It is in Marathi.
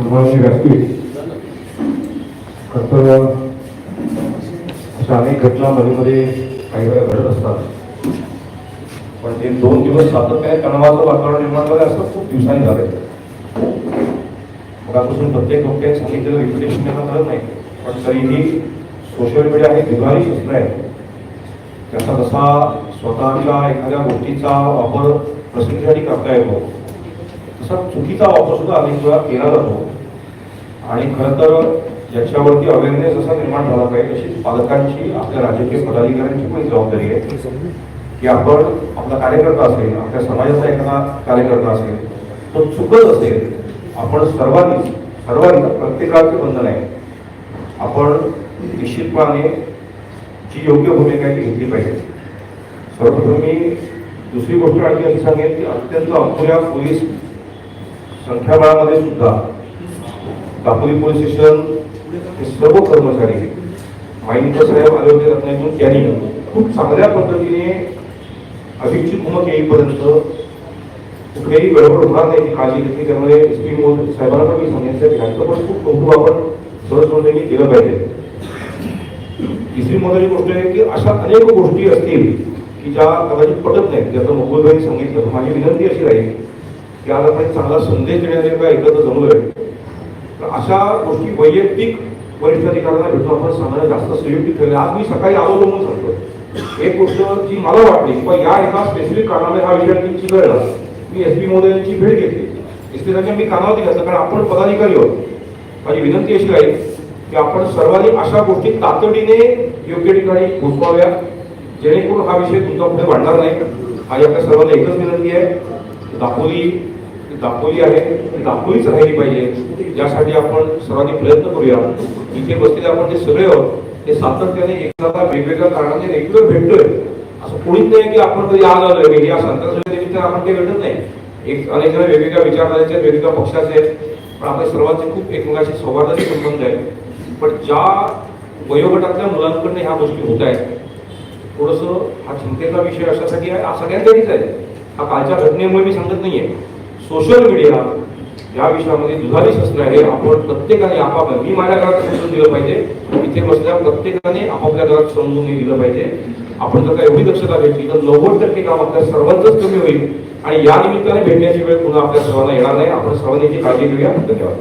सन्माननीय व्यासपीठ खरं अशा अनेक घटना मध्ये मध्ये काही वेळा घडत असतात. पण ते दोन दिवस सातत्याने तणावाचं वातावरण निर्माण झालं असं खूप दिवसांनी झालंय मगापासून प्रत्येक लोकांनी सांगितलेलं रिप्युटेशन त्यांना करत नाही. पण तरीही सोशल मीडिया हे दिवाळी शस्त्र आहे त्याचा जसा स्वतःच्या एखाद्या गोष्टीचा वापर प्रसिद्धीसाठी करता येतो. तसा चुकीचा वापर सुद्धा अनेक वेळा केला जातो. आणि खरं तर याच्यावरती अवेअरनेस असा निर्माण झाला पाहिजे तशीच पालकांची आपल्या राजकीय पदाधिकाऱ्यांची पण जबाबदारी आहे. की आपण आपला कार्यकर्ता असेल आपल्या समाजाचा एखादा कार्यकर्ता असेल तो चुकत असेल आपण सर्वांनीच सर्वांनी प्रत्येकाचे बंधन आहे. आपण निश्चितपणे जी योग्य भूमिका आहे ती घेतली पाहिजे. सर्वप्रथम मी दुसरी गोष्ट आणखी अशी सांगेन की अत्यंत अपुऱ्या पोलीस संख्याबळामध्ये सुद्धा दापोली पोलीस स्टेशन हे सर्व कर्मचारी माहिती साहेब आले होते रत्नागिरीतून त्यांनी खूप चांगल्या पद्धतीने अधिकची भूमक येईपर्यंत कुठेही गडबड होणार नाही याची काळजी घेतली. त्यामुळे एस पी साहेबांना पण मी सांगितलं की पण खूप कौतुक आपण सहजपणे केलं पाहिजे. तिसरी महत्वाची गोष्ट आहे की अशा अनेक गोष्टी असतील की ज्या कदाचित पटत नाहीत. ज्याचं मुकुलभाई सांगितलं. माझी विनंती अशी राहील की आज आपण चांगला संदेश देण्याचे काय एकत्र जमलोय. तर अशा गोष्टी वैयक्तिक वरिष्ठ अधिकाऱ्यांना भेटतो आपण सांगणं जास्त संयुक्त ठेवले आज मी सकाळी आलो म्हणून सांगतो एक गोष्ट जी मला वाटली किंवा या एका स्पेसिफिक कारणामुळे हा विषय आणखी चिघळला. मी एस पी मोदयांची भेट घेतली. एस पी मी कानावरती घातलं कारण आपण पदाधिकारी आहोत. माझी विनंती अशी आहे की आपण सर्वांनी अशा गोष्टी तातडीने योग्य ठिकाणी पोचवाव्या जेणेकरून हा विषय तुमचा पुढे वाढणार नाही. माझी आपल्या सर्वांना एकच विनंती आहे. दापोली दाखवली आहे ती दापोलीच राहिली पाहिजे. ज्यासाठी आपण सर्वांनी प्रयत्न करूया. इथे बसलेले आपण जे सगळे आहोत ते सातत्याने एकदा वेगवेगळ्या कारणाने रेग्युलर भेटतोय. असं कोणीच नाही की आपण कधी आज आलोय. म्हणजे या संतांच्या निमित्ताने आपण काही भेटत नाही. एक अनेक जण वेगवेगळ्या विचारधारेचे वेगवेगळ्या पक्षाचे आहेत. पण आपल्या सर्वांचे खूप एकमेकाशी सौहार्दाचे संबंध आहे पण ज्या वयोगटातल्या मुलांकडनं ह्या गोष्टी होत आहेत थोडस हा चिंतेचा विषय अशासाठी आहे हा सगळ्यांसाठीच आहे. हा कालच्या घटनेमुळे मी सांगत नाहीये. सोशल मीडिया या विषयामध्ये दुधारी शासन आहे. आपण प्रत्येकाने आपापल्या मी माझ्या घरात समजून दिलं पाहिजे. इथे बसल्या प्रत्येकाने आपापल्या घरात समजून दिलं पाहिजे. आपण जर का एवढी दक्षता घेतली तर नव्वद टक्के काम आपल्या सर्वांचंच कमी होईल. आणि या निमित्ताने भेटण्याची वेळ पुन्हा आपल्या सर्वांना येणार नाही. आपण सर्वांनी काळजी घेऊया. धन्यवाद.